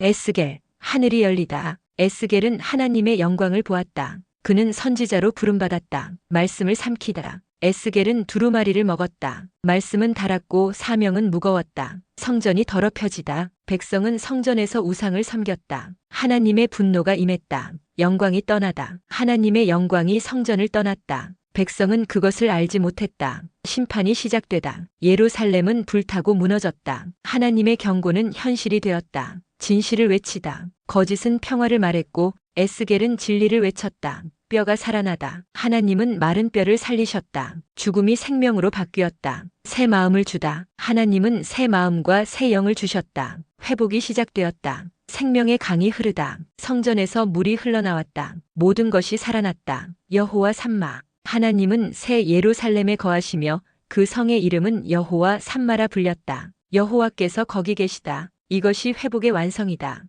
에스겔, 하늘이 열리다. 에스겔은 하나님의 영광을 보았다. 그는 선지자로 부름받았다. 말씀을 삼키다. 에스겔은 두루마리를 먹었다. 말씀은 달았고 사명은 무거웠다. 성전이 더럽혀지다. 백성은 성전에서 우상을 섬겼다. 하나님의 분노가 임했다. 영광이 떠나다. 하나님의 영광이 성전을 떠났다. 백성은 그것을 알지 못했다. 심판이 시작되다. 예루살렘은 불타고 무너졌다. 하나님의 경고는 현실이 되었다. 진실을 외치다. 거짓은 평화를 말했고 에스겔은 진리를 외쳤다. 뼈가 살아나다. 하나님은 마른 뼈를 살리셨다. 죽음이 생명으로 바뀌었다. 새 마음을 주다. 하나님은 새 마음과 새 영을 주셨다. 회복이 시작되었다. 생명의 강이 흐르다. 성전에서 물이 흘러나왔다. 모든 것이 살아났다. 여호와 삼마. 하나님은 새 예루살렘에 거하시며 그 성의 이름은 여호와 삼마라 불렸다. 여호와께서 거기 계시다. 이것이 회복의 완성이다.